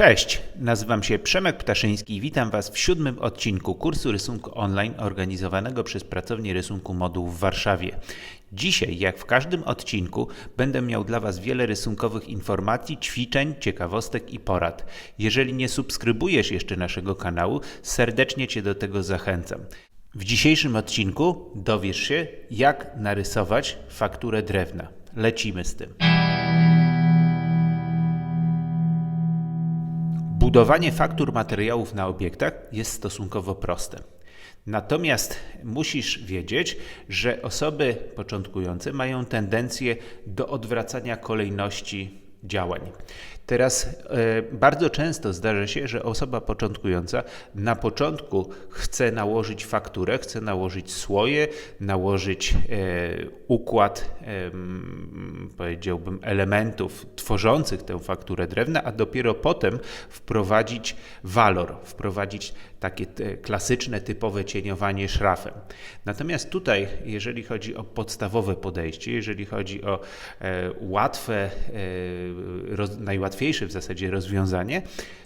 Cześć, nazywam się Przemek Ptaszyński i witam Was w siódmym odcinku kursu rysunku online organizowanego przez Pracownię Rysunku Moduł w Warszawie. Dzisiaj, jak w każdym odcinku, będę miał dla Was wiele rysunkowych informacji, ćwiczeń, ciekawostek i porad. Jeżeli nie subskrybujesz jeszcze naszego kanału, serdecznie Cię do tego zachęcam. W dzisiejszym odcinku dowiesz się, jak narysować fakturę drewna. Lecimy z tym. Budowanie faktur materiałów na obiektach jest stosunkowo proste. Natomiast musisz wiedzieć, że osoby początkujące mają tendencję do odwracania kolejności działań. Teraz e, bardzo często zdarza się, że osoba początkująca na początku chce nałożyć fakturę, chce nałożyć słoje, nałożyć e, układ, powiedziałbym, elementów tworzących tę fakturę drewna, a dopiero potem wprowadzić walor, wprowadzić takie klasyczne, typowe cieniowanie szrafem. Natomiast tutaj, jeżeli chodzi o podstawowe podejście, jeżeli chodzi o e, łatwe, e, roz, najłatwiejsze w zasadzie rozwiązanie,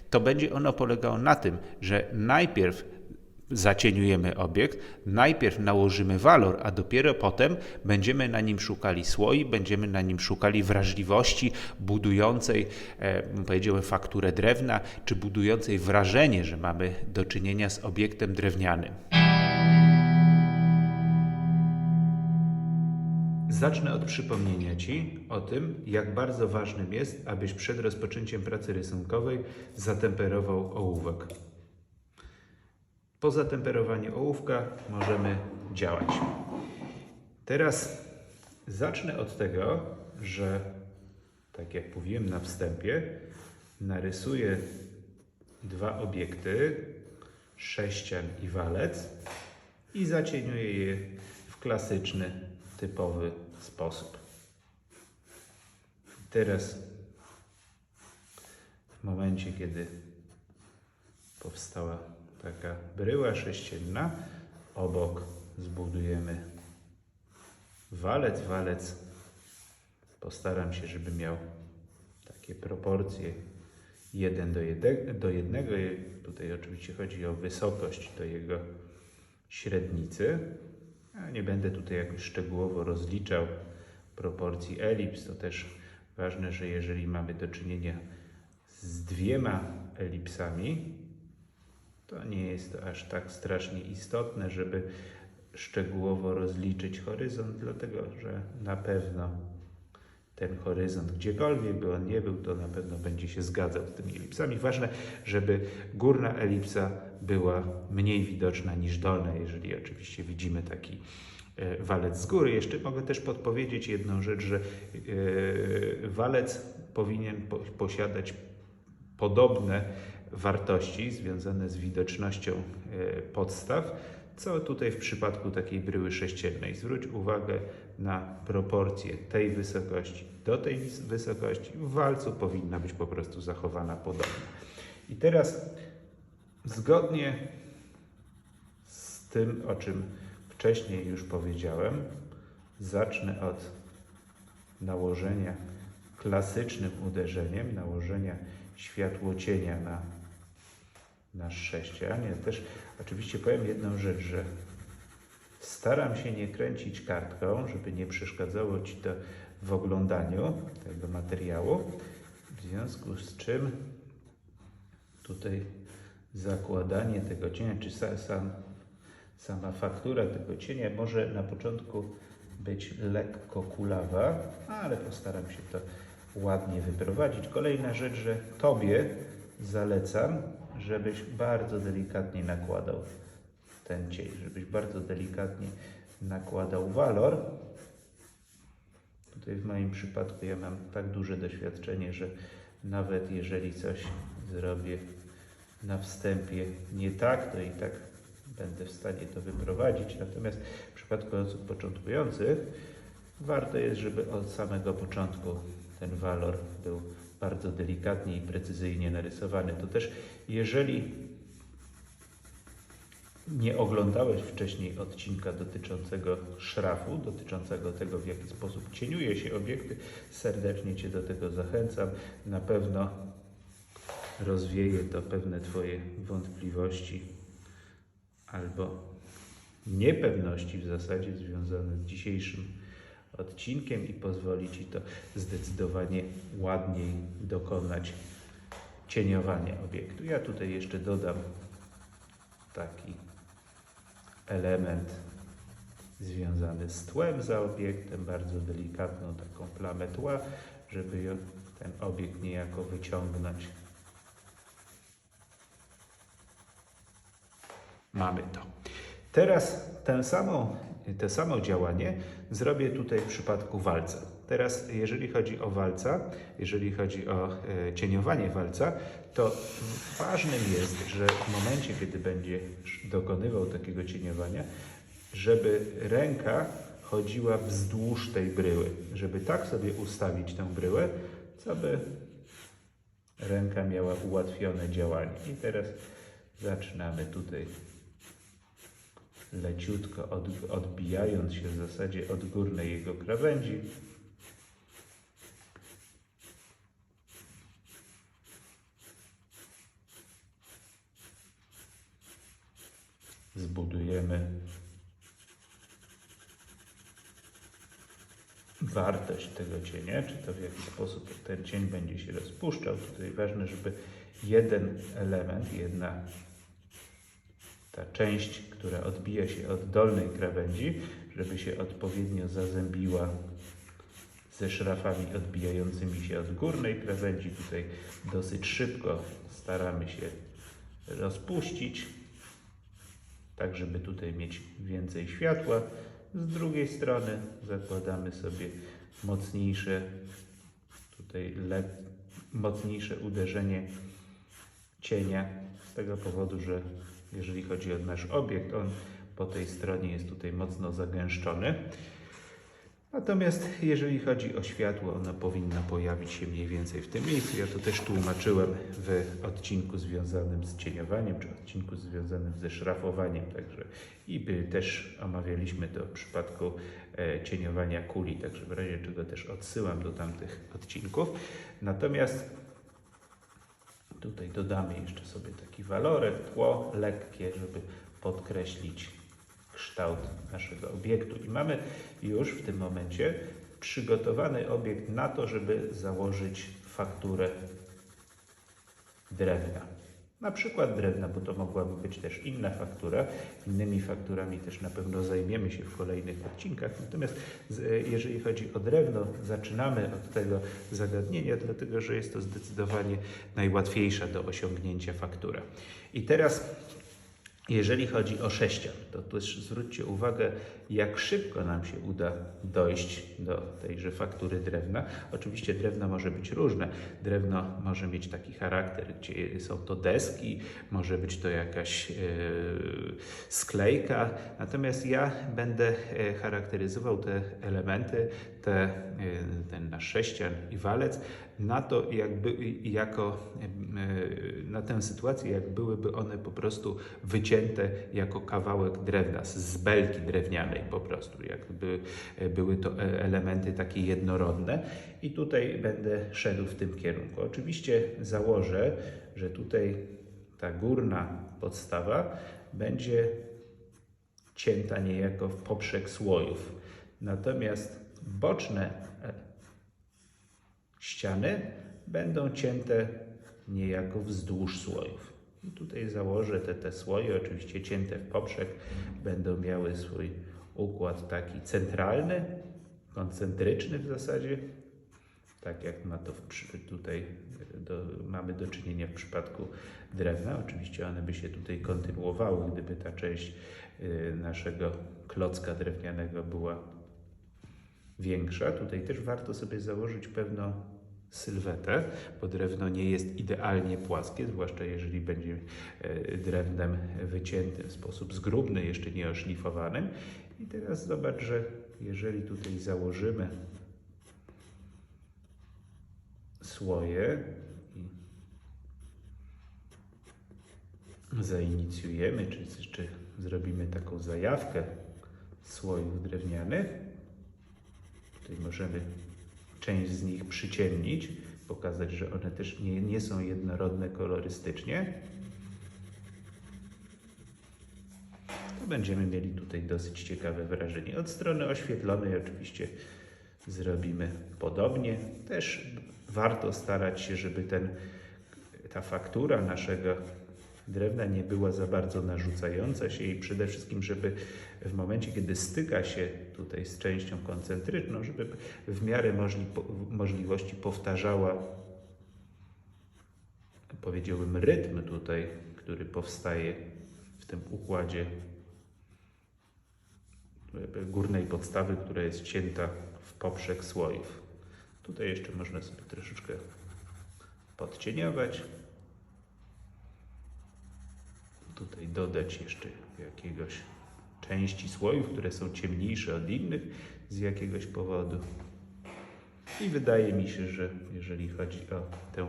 to będzie ono polegało na tym, że najpierw zacieniujemy obiekt, najpierw nałożymy walor, a dopiero potem będziemy na nim szukali słoi, będziemy na nim szukali wrażliwości budującej, e, fakturę drewna, czy budującej wrażenie, że mamy do czynienia z obiektem drewnianym. Zacznę od przypomnienia Ci o tym, jak bardzo ważnym jest, abyś przed rozpoczęciem pracy rysunkowej zatemperował ołówek. Po zatemperowaniu ołówka możemy działać. Teraz zacznę od tego, że tak jak mówiłem na wstępie, narysuję dwa obiekty, sześcian i walec i zacieniuję je w klasyczny, typowy sposób. Teraz w momencie, kiedy powstała taka bryła sześcienna, obok zbudujemy walec. Walec postaram się, żeby miał takie proporcje 1 do 1. Do jednego. Tutaj oczywiście chodzi o wysokość do jego średnicy. Ja nie będę tutaj jakoś szczegółowo rozliczał proporcji elips. To też ważne, że jeżeli mamy do czynienia z dwiema elipsami, to nie jest to aż tak strasznie istotne, żeby szczegółowo rozliczyć horyzont, dlatego że na pewno ten horyzont, gdziekolwiek by on nie był, to na pewno będzie się zgadzał z tymi elipsami. Ważne, żeby górna elipsa była mniej widoczna niż dolna, jeżeli oczywiście widzimy taki e, walec z góry. Jeszcze mogę też podpowiedzieć jedną rzecz, że e, walec powinien po- posiadać podobne wartości związane z widocznością e, podstaw, co tutaj w przypadku takiej bryły sześciennej. Zwróć uwagę na proporcje tej wysokości do tej wys- wysokości. W walcu powinna być po prostu zachowana podobnie. I teraz zgodnie z tym, o czym wcześniej już powiedziałem, zacznę od nałożenia klasycznym uderzeniem, nałożenia światłocienia na nasz sześcian. Ja też oczywiście powiem jedną rzecz, że staram się nie kręcić kartką, żeby nie przeszkadzało Ci to w oglądaniu tego materiału. W związku z czym tutaj zakładanie tego cienia, czy sa, sam, sama faktura tego cienia może na początku być lekko kulawa, ale postaram się to ładnie wyprowadzić. Kolejna rzecz, że Tobie zalecam, żebyś bardzo delikatnie nakładał ten cień, żebyś bardzo delikatnie nakładał walor. Tutaj w moim przypadku ja mam tak duże doświadczenie, że nawet jeżeli coś zrobię na wstępie nie tak, to i tak będę w stanie to wyprowadzić. Natomiast w przypadku osób początkujących warto jest, żeby od samego początku ten walor był bardzo delikatnie i precyzyjnie narysowany. To też jeżeli nie oglądałeś wcześniej odcinka dotyczącego szrafu, dotyczącego tego, w jaki sposób cieniuje się obiekty, serdecznie Cię do tego zachęcam. Na pewno rozwieje to pewne Twoje wątpliwości albo niepewności w zasadzie związane z dzisiejszym odcinkiem i pozwoli Ci to zdecydowanie ładniej dokonać cieniowania obiektu. Ja tutaj jeszcze dodam taki element związany z tłem za obiektem, bardzo delikatną taką plamę tła, żeby ten obiekt niejako wyciągnąć. Mamy to. Teraz tę samą, to samo działanie zrobię tutaj w przypadku walca. Teraz, jeżeli chodzi o walca, jeżeli chodzi o e, cieniowanie walca, to ważnym jest, że w momencie, kiedy będziesz dokonywał takiego cieniowania, żeby ręka chodziła wzdłuż tej bryły, żeby tak sobie ustawić tę bryłę, co by ręka miała ułatwione działanie. I teraz zaczynamy tutaj leciutko od, odbijając się w zasadzie od górnej jego krawędzi. Zbudujemy wartość tego cienia, czy to w jaki sposób ten cień będzie się rozpuszczał. Tutaj ważne, żeby jeden element, jedna ta część, która odbija się od dolnej krawędzi, żeby się odpowiednio zazębiła ze szrafami odbijającymi się od górnej krawędzi. Tutaj dosyć szybko staramy się rozpuścić, tak żeby tutaj mieć więcej światła. Z drugiej strony zakładamy sobie mocniejsze, tutaj mocniejsze uderzenie cienia z tego powodu, że jeżeli chodzi o nasz obiekt, on po tej stronie jest tutaj mocno zagęszczony. Natomiast jeżeli chodzi o światło, ono powinno pojawić się mniej więcej w tym miejscu. Ja to też tłumaczyłem w odcinku związanym z cieniowaniem, czy odcinku związanym ze szrafowaniem. Także i też omawialiśmy w przypadku e, cieniowania kuli, także w razie czego też odsyłam do tamtych odcinków. Natomiast Tutaj dodamy jeszcze sobie taki walorek, tło lekkie, żeby podkreślić kształt naszego obiektu. I mamy już w tym momencie przygotowany obiekt na to, żeby założyć fakturę drewna. Na przykład drewna, bo to mogłaby być też inna faktura. Innymi fakturami też na pewno zajmiemy się w kolejnych odcinkach. Natomiast jeżeli chodzi o drewno, zaczynamy od tego zagadnienia, dlatego że jest to zdecydowanie najłatwiejsza do osiągnięcia faktura. I teraz jeżeli chodzi o sześcian, to też zwróćcie uwagę, jak szybko nam się uda dojść do tejże faktury drewna. Oczywiście drewno może być różne. Drewno może mieć taki charakter, gdzie są to deski, może być to jakaś e, sklejka. Natomiast ja będę e, charakteryzował te elementy, te, e, ten nasz sześcian i walec na to, jakby, jako, e, na tę sytuację, jak byłyby one po prostu wycięte jako kawałek drewna, z- belki drewnianej po prostu, jakby e, były to e, elementy takie jednorodne i tutaj będę szedł w tym kierunku. Oczywiście założę, że tutaj ta górna podstawa będzie cięta niejako w poprzek słojów, natomiast boczne ściany będą cięte niejako wzdłuż słojów. I tutaj założę te, te słoje, oczywiście cięte w poprzek, będą miały swój układ taki centralny, koncentryczny w zasadzie, tak jak ma to w, tutaj do, mamy do czynienia w przypadku drewna. Oczywiście one by się tutaj kontynuowały, gdyby ta część y, naszego klocka drewnianego była większa. Tutaj też warto sobie założyć pewną sylwetę, bo drewno nie jest idealnie płaskie, zwłaszcza jeżeli będzie e, drewnem wyciętym w sposób zgrubny, jeszcze nie oszlifowanym. I teraz zobacz, że jeżeli tutaj założymy słoje i zainicjujemy, czy, czy zrobimy taką zajawkę słojów drewnianych, Tutaj możemy część z nich przyciemnić, pokazać, że one też nie, nie są jednorodne kolorystycznie, to będziemy mieli tutaj dosyć ciekawe wrażenie. Od strony oświetlonej oczywiście zrobimy podobnie. Też warto starać się, żeby ten, ta faktura naszego drewna nie była za bardzo narzucająca się i przede wszystkim, żeby w momencie, kiedy styka się tutaj z częścią koncentryczną, żeby w miarę możli, możliwości powtarzała, powiedziałbym, rytm tutaj, który powstaje w tym układzie górnej podstawy, która jest cięta w poprzek słojów. Tutaj jeszcze można sobie troszeczkę podcieniować. Tutaj dodać jeszcze jakiegoś części słojów, które są ciemniejsze od innych z jakiegoś powodu. I wydaje mi się, że jeżeli chodzi o tę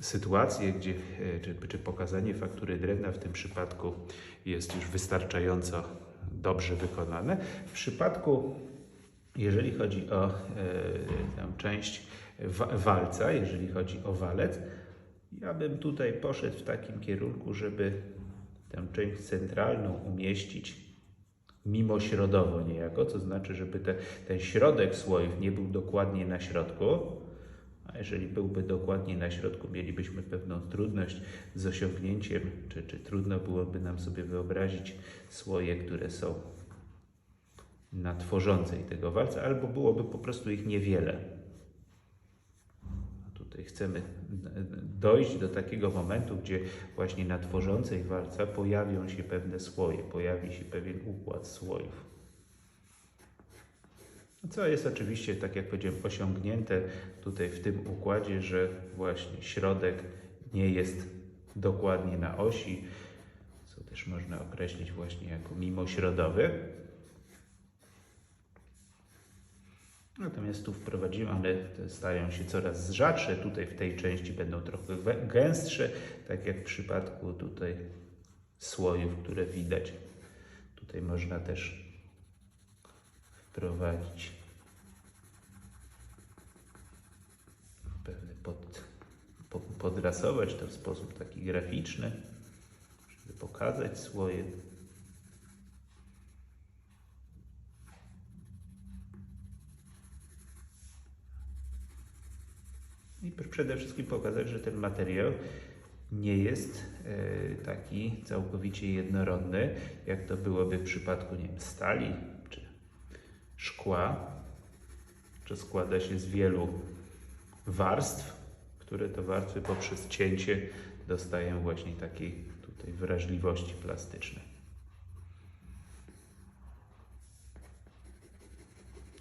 sytuację, gdzie, e, czy, czy pokazanie faktury drewna w tym przypadku jest już wystarczająco dobrze wykonane. W przypadku, jeżeli chodzi o e, część wa walca, jeżeli chodzi o walec, ja bym tutaj poszedł w takim kierunku, żeby tę część centralną umieścić mimośrodowo niejako, to znaczy, żeby te, ten środek słojów nie był dokładnie na środku, a jeżeli byłby dokładnie na środku, mielibyśmy pewną trudność z osiągnięciem, czy, czy trudno byłoby nam sobie wyobrazić słoje, które są na tworzącej tego walca, albo byłoby po prostu ich niewiele. Tutaj chcemy dojść do takiego momentu, gdzie właśnie na tworzącej walca pojawią się pewne słoje, pojawi się pewien układ słojów. Co jest oczywiście, tak jak powiedziałem, osiągnięte tutaj w tym układzie, że właśnie środek nie jest dokładnie na osi, co też można określić właśnie jako mimośrodowy. Natomiast tu wprowadzimy, one te stają się coraz rzadsze. Tutaj w tej części będą trochę gęstsze, tak jak w przypadku tutaj słojów, które widać. Tutaj można też wprowadzić pewne pod, po, podrasować to w sposób taki graficzny, żeby pokazać słoje. Przede wszystkim pokazać, że ten materiał nie jest e, taki całkowicie jednorodny, jak to byłoby w przypadku nie wiem, stali czy szkła, że składa się z wielu warstw, które to warstwy poprzez cięcie dostają właśnie takiej tutaj wrażliwości plastycznej.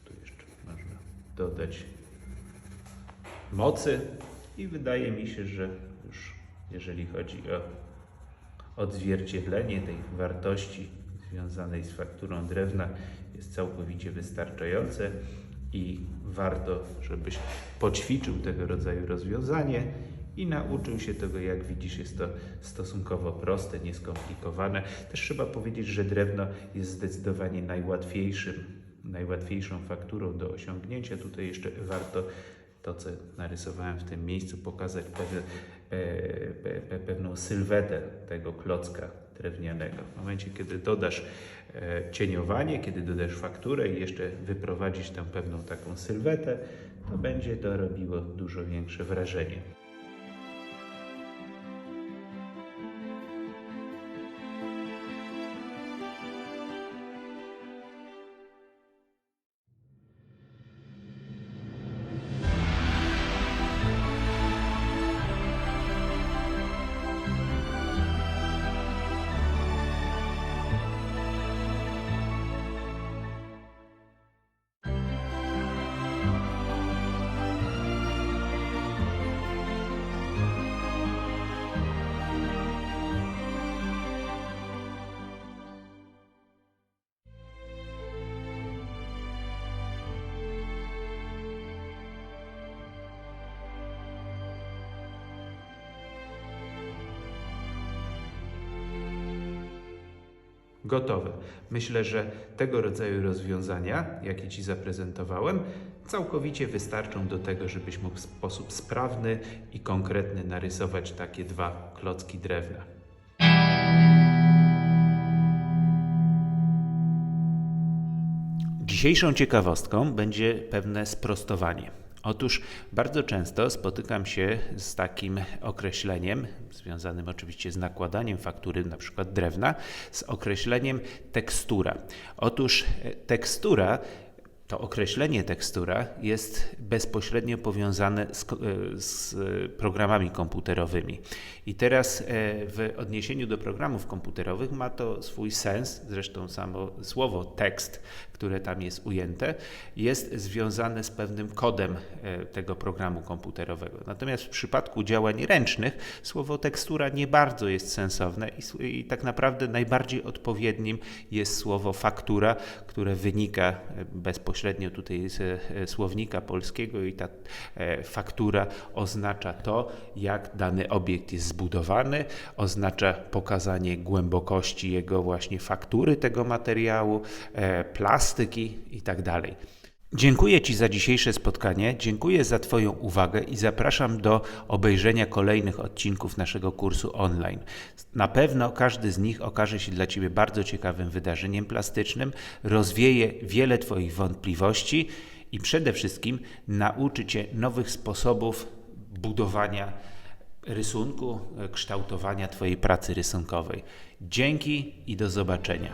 Tu jeszcze można dodać mocy i wydaje mi się, że już jeżeli chodzi o odzwierciedlenie tej wartości związanej z fakturą drewna jest całkowicie wystarczające i warto, żebyś poćwiczył tego rodzaju rozwiązanie i nauczył się tego, jak widzisz, jest to stosunkowo proste, nieskomplikowane. Też trzeba powiedzieć, że drewno jest zdecydowanie najłatwiejszym, najłatwiejszą fakturą do osiągnięcia. Tutaj jeszcze warto to, co narysowałem w tym miejscu, pokazać pewne, e, pe, pe, pewną sylwetę tego klocka drewnianego. W momencie, kiedy dodasz e, cieniowanie, kiedy dodasz fakturę i jeszcze wyprowadzisz tę pewną taką sylwetę, to będzie to robiło dużo większe wrażenie. Gotowe. Myślę, że tego rodzaju rozwiązania, jakie Ci zaprezentowałem, całkowicie wystarczą do tego, żebyś mógł w sposób sprawny i konkretny narysować takie dwa klocki drewna. Dzisiejszą ciekawostką będzie pewne sprostowanie. Otóż bardzo często spotykam się z takim określeniem, związanym oczywiście z nakładaniem faktury, na przykład drewna, z określeniem tekstura. Otóż e, tekstura to określenie tekstura jest bezpośrednio powiązane z, e, z programami komputerowymi. I teraz e, w odniesieniu do programów komputerowych ma to swój sens, zresztą samo słowo tekst, które tam jest ujęte, jest związane z pewnym kodem e, tego programu komputerowego. Natomiast w przypadku działań ręcznych słowo tekstura nie bardzo jest sensowne i, i tak naprawdę najbardziej odpowiednim jest słowo faktura, które wynika e, bezpośrednio tutaj z e, słownika polskiego i ta faktura oznacza to, jak dany obiekt jest zbudowany, oznacza pokazanie głębokości jego właśnie faktury tego materiału, e, plastyki tak dalej. Dziękuję Ci za dzisiejsze spotkanie, dziękuję za Twoją uwagę i zapraszam do obejrzenia kolejnych odcinków naszego kursu online. Na pewno każdy z nich okaże się dla Ciebie bardzo ciekawym wydarzeniem plastycznym, rozwieje wiele Twoich wątpliwości i przede wszystkim nauczy Cię nowych sposobów budowania rysunku, kształtowania Twojej pracy rysunkowej. Dzięki i do zobaczenia.